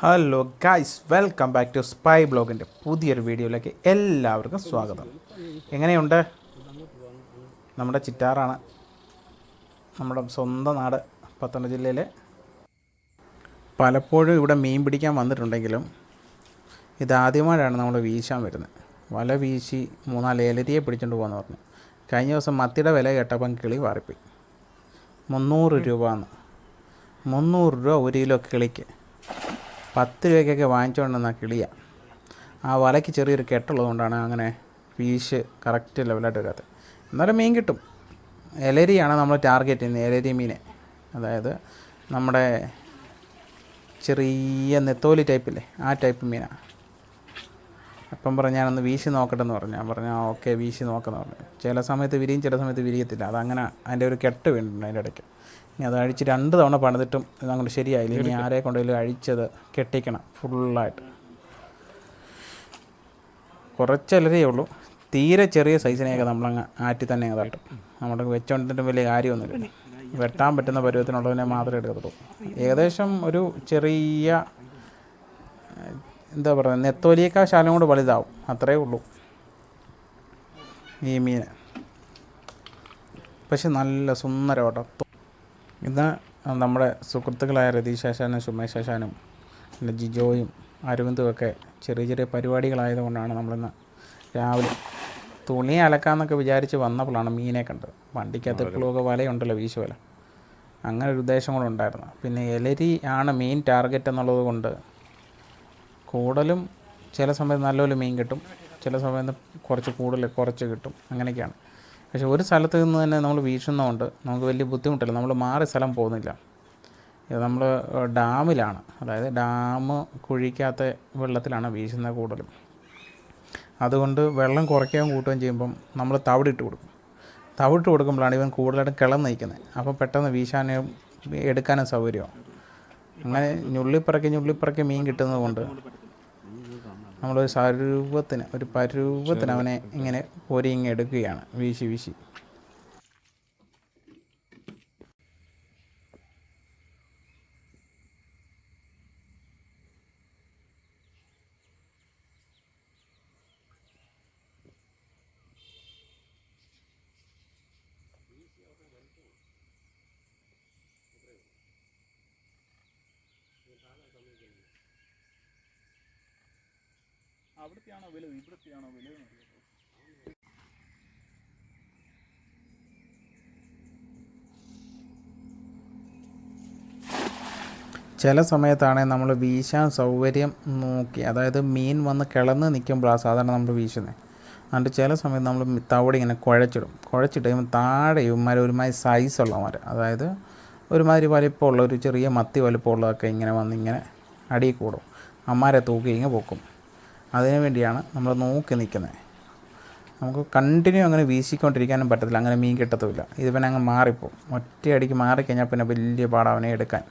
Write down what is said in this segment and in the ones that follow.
Hello guys welcome back to spy ബ്ലോഗിന്റെ പുതിയൊരു വീഡിയോയിലേക്ക് എല്ലാവർക്കും സ്വാഗതം. എങ്ങനെയുണ്ട്? നമ്മുടെ ചിറ്റാറാണ്. നമ്മുടെ സ്വന്തം നാട് പത്തനംതിട്ട ജില്ലയിൽ പലപ്പോഴും ഇവിടെ മീൻ പിടിക്കാൻ വന്നിട്ടുണ്ടെങ്കിലും ഇതാദ്യമായിട്ടാണ് നമ്മൾ വീശാൻ വരുന്നത്. വല വീശി മൂന്നാൽ ഏലരിയെ പിടിച്ചുകൊണ്ട് പോകാന്ന് പറഞ്ഞു. കഴിഞ്ഞ ദിവസം മത്തിയുടെ വില കേട്ടപ്പം കിളി പാറിപ്പോയി മുന്നൂറ് രൂപ എന്ന്. മുന്നൂറ് രൂപ ഒരു കിലോ കിളിക്ക്. പത്ത് രൂപയ്ക്കൊക്കെ വാങ്ങിച്ചുകൊണ്ട് വന്നാൽ കിളിയാണ് ആ വലയ്ക്ക് ചെറിയൊരു കെട്ടുള്ളതുകൊണ്ടാണ് അങ്ങനെ ഫീഷ് കറക്റ്റ് ലെവലായിട്ട് വരാത്തത് എന്നാലും മീൻ കിട്ടും. എലരിയാണ് നമ്മൾ ടാർഗറ്റ് ചെയ്യുന്നത് എലരി മീനെ. അതായത് നമ്മുടെ ചെറിയ നെത്തോലി ടൈപ്പില്ലേ ആ ടൈപ്പ് മീനാണ് അപ്പം പറഞ്ഞു ഞാനൊന്ന് വീശി നോക്കട്ടെ എന്ന് പറഞ്ഞു. ഞാൻ പറഞ്ഞു ഓക്കെ വീശി നോക്കെന്ന് പറഞ്ഞു. ചില സമയത്ത് വിരിയും ചില സമയത്ത് വിരിയത്തില്ല. അതങ്ങനെ അതിന്റെ ഒരു കെട്ട് വീണിട്ടുണ്ട് അതിന്റെ ഇടയ്ക്ക്. അത് അഴിച്ച് രണ്ട് തവണ പണിതിട്ടും അങ്ങോട്ട് ശരിയായില്ല. ഇനി ആരെ കൊണ്ടെങ്കിലും അഴിച്ചത് കെട്ടിക്കണം ഫുള്ളായിട്ട്. കുറച്ചലരേ ഉള്ളൂ. തീരെ ചെറിയ സൈസിനെയൊക്കെ നമ്മളങ്ങ് ആറ്റി തന്നെ അങ്ങ് തട്ടും. നമ്മുടെ വെച്ചോണ്ടിട്ട് വലിയ കാര്യമൊന്നുമില്ല. വെട്ടാൻ പറ്റുന്ന പരുവത്തിനുള്ളതിനെ മാത്രമേ എടുക്കത്തുള്ളൂ. ഏകദേശം ഒരു ചെറിയ എന്താ പറയുക നെത്തോലിയേക്കാൾ ശാലം കൊണ്ട് വലുതാവും. അത്രേ ഉള്ളൂ ഈ മീൻ. പക്ഷെ നല്ല സുന്ദരമാട്ടോ. ഇന്ന് നമ്മുടെ സുഹൃത്തുക്കളായ രതീഷ് ശാശാനും സുമേഷ് ശാശാനും പിന്നെ ജിജോയും അരവിന്ദും ഒക്കെ ചെറിയ ചെറിയ പരിപാടികളായതുകൊണ്ടാണ് നമ്മളിന്ന് രാവിലെ തുണി അലക്കാന്നൊക്കെ വിചാരിച്ച് വന്നപ്പോഴാണ് മീനെ കണ്ടത്. വണ്ടിക്കകത്ത് ഇപ്പോഴൊക്കെ വലയുണ്ടല്ലോ വീശുവല അങ്ങനെ ഒരു ഉദ്ദേശം കൂടെ ഉണ്ടായിരുന്നു. പിന്നെ എലരി ആണ് മെയിൻ ടാർഗറ്റ് എന്നുള്ളത് കൊണ്ട് കൂടുതലും ചില സമയത്ത് നല്ലപോലെ മീൻ കിട്ടും ചില സമയത്ത് കുറച്ച് കൂടുതൽ കുറച്ച് കിട്ടും. അങ്ങനെയൊക്കെയാണ്. പക്ഷെ ഒരു സ്ഥലത്ത് നിന്ന് തന്നെ നമ്മൾ വീശുന്നതുകൊണ്ട് നമുക്ക് വലിയ ബുദ്ധിമുട്ടില്ല. നമ്മൾ മാറി സ്ഥലം പോകുന്നില്ല. ഇത് നമ്മൾ ഡാമിലാണ്. അതായത് ഡാം കുഴിക്കാത്ത വെള്ളത്തിലാണ് വീശുന്നത് കൂടുതലും. അതുകൊണ്ട് വെള്ളം കുറയ്ക്കുകയും കൂട്ടുകയും ചെയ്യുമ്പം നമ്മൾ തവിടിട്ട് കൊടുക്കും. തവിട്ട് കൊടുക്കുമ്പോഴാണ് ഇവൻ കൂടുതലായിട്ടും കിളം നയിക്കുന്നത് അപ്പോൾ പെട്ടെന്ന് വീശാനും എടുക്കാനും സൗകര്യമാണ്. അങ്ങനെ ഞുള്ളിപ്പറക്കി ഞുള്ളിപ്പറക്കി മീൻ കിട്ടുന്നത് കൊണ്ട് നമ്മളൊരു സ്വരൂപത്തിന് ഒരു പരൂപത്തിന് അവനെ ഇങ്ങനെ ഇങ്ങ് എടുക്കുകയാണ്. വീശി വീശി. അവിടുത്തെയാണോ വലുത് ഇവിടുത്തെയാണോ വലുത് ചില സമയത്താണ് നമ്മൾ വീശാൻ സൗകര്യം നോക്കി. അതായത് മീൻ വന്ന് കിളന്ന് നിൽക്കുമ്പോഴാണ് സാധാരണ നമ്മൾ വീശുന്നത് അതുകൊണ്ട് ചില സമയത്ത് നമ്മൾ തവടി ഇങ്ങനെ കുഴച്ചിടും. കുഴച്ചിട്ട് കഴിയുമ്പോൾ താഴെ ഇവന്മാർ ഒരുമാതിരി സൈസുള്ളവന്മാർ അതായത് ഒരുമാതിരി വലിപ്പമുള്ള ഒരു ചെറിയ മത്തി വലിപ്പമുള്ളതൊക്കെ ഇങ്ങനെ വന്ന് ഇങ്ങനെ അടി കൂടും. അമ്മാരെ തൂക്കി ഇങ്ങനെ പൊക്കും. അതിനു വേണ്ടിയാണ് നമ്മൾ നോക്കി നിൽക്കുന്നത്. നമുക്ക് കണ്ടിന്യൂ അങ്ങനെ വീശിക്കൊണ്ടിരിക്കാനും പറ്റത്തില്ല. അങ്ങനെ മീൻ കിട്ടത്തുമില്ല. ഇത് പിന്നെ അങ്ങ് മാറിപ്പോവും. ഒറ്റയടിക്ക് മാറിക്കഴിഞ്ഞാൽ പിന്നെ വലിയ പാടാണ് അവനെ എടുക്കാൻ.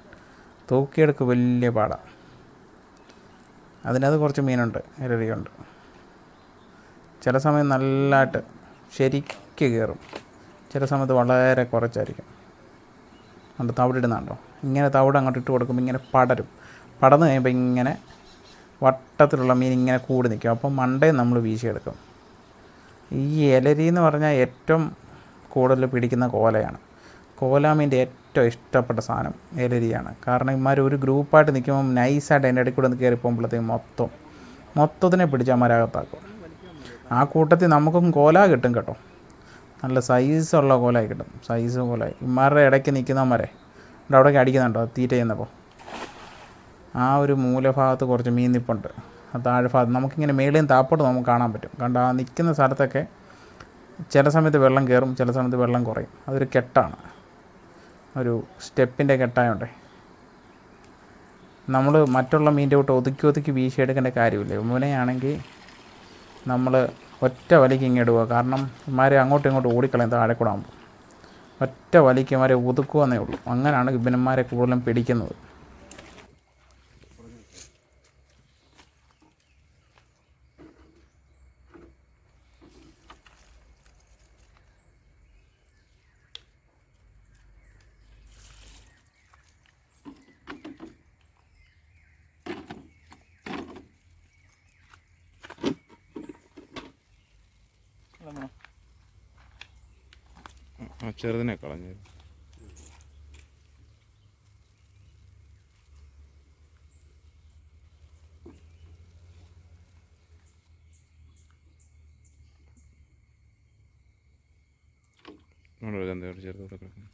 തൂക്കിയെടുക്ക് വലിയ പാടാണ് അതിനകത്ത് കുറച്ച് മീനുണ്ട്. ഇരടിയുണ്ട് ചില സമയം നല്ലതായിട്ട് ശരിക്ക് കയറും. ചില സമയത്ത് വളരെ കുറച്ചായിരിക്കും. അതുകൊണ്ട് തവിടിടുന്നുണ്ടോ ഇങ്ങനെ തവിട് അങ്ങോട്ട് ഇട്ട് കൊടുക്കുമ്പോൾ ഇങ്ങനെ പടരും. പടന്ന് കഴിയുമ്പോൾ ഇങ്ങനെ വട്ടത്തിലുള്ള മീൻ ഇങ്ങനെ കൂടി നിൽക്കും. അപ്പോൾ മണ്ടയും നമ്മൾ വീശിയെടുക്കും. ഈ ഇലരി എന്ന് പറഞ്ഞാൽ ഏറ്റവും കൂടുതൽ പിടിക്കുന്ന കോലയാണ്. കോലാമീന്റെ ഏറ്റവും ഇഷ്ടപ്പെട്ട സാധനം ഇലരിയാണ് കാരണം ഇമാർ ഒരു ഗ്രൂപ്പായിട്ട് നിൽക്കുമ്പം നൈസായിട്ട് അതിന്റെ ഇടയ്ക്കൂടെ ഒന്ന് കയറി പോകുമ്പോഴത്തേക്കും മൊത്തം മൊത്തത്തിനെ പിടിച്ച് അമരാകത്താക്കും. ആ കൂട്ടത്തിൽ നമുക്കും കോല കിട്ടും കേട്ടോ. നല്ല സൈസുള്ള കോലായി കിട്ടും. സൈസ് കോലായി. ഇമാരുടെ ഇടയ്ക്ക് നിൽക്കുന്നവന്മാരെ. ഇവിടെ അവിടേക്ക് അടിക്കുന്നുണ്ടോ? തീറ്റ ചെയ്യുന്നപ്പോൾ. ആ ഒരു മൂലഭാഗത്ത് കുറച്ച് മീൻ നിപ്പുണ്ട്. ആ താഴെ ഭാഗത്ത് നമുക്കിങ്ങനെ മേളിയും താപ്പോട്ട് നമുക്ക് കാണാൻ പറ്റും. കണ്ട ആ നിൽക്കുന്ന സ്ഥലത്തൊക്കെ ചില സമയത്ത് വെള്ളം കയറും ചില സമയത്ത് വെള്ളം കുറയും. അതൊരു കെട്ടാണ്. ഒരു സ്റ്റെപ്പിന്റെ കെട്ടായോണ്ടേ. നമ്മൾ മറ്റുള്ള മീന്റെ കൂട്ട് ഒതുക്കി ഒതുക്കി വീശിയെടുക്കേണ്ട കാര്യമില്ല. ഇവനെയാണെങ്കിൽ നമ്മൾ ഒറ്റ വലിക്ക് ഇങ്ങിടുക കാരണം ഇമാരെ അങ്ങോട്ടും ഇങ്ങോട്ടും ഓടിക്കളയും താഴെ കൂടെ ആകുമ്പോൾ ഒറ്റ വലിക്ക് ഇമാരെ ഒതുക്കുക എന്നേ ഉള്ളൂ. അങ്ങനെയാണ് ഇബിനന്മാരെ കൂടുതലും പിടിക്കുന്നത്. ചെറുതിനെ കളഞ്ഞു ചെറുതോടെ കിടക്കുന്നു.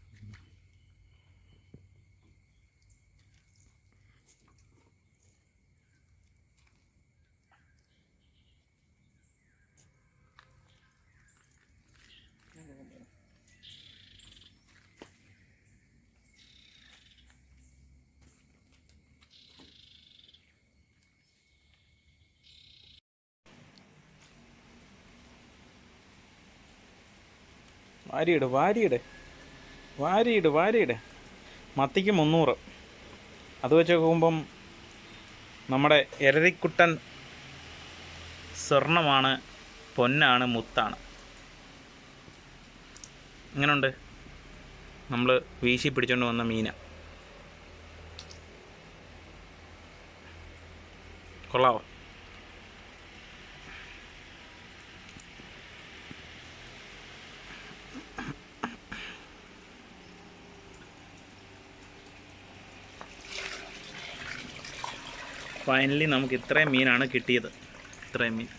വാരിയിട് വാരിയിട്. വാരിയിട് വാരിയിട്. മത്തിക്ക് മുന്നൂറ്. അത് വെച്ച് നോക്കുമ്പം നമ്മുടെ എരതിക്കുട്ടൻ സ്വർണമാണ് പൊന്നാണ് മുത്താണ്. ഇങ്ങനുണ്ട്. നമ്മൾ വീശി പിടിച്ചോണ്ട് വന്ന മീന. കൊള്ളാവോ? ഫൈനലി നമുക്ക് ഇത്രയും മീനാണ് കിട്ടിയത്. ഇത്രയും മീൻ.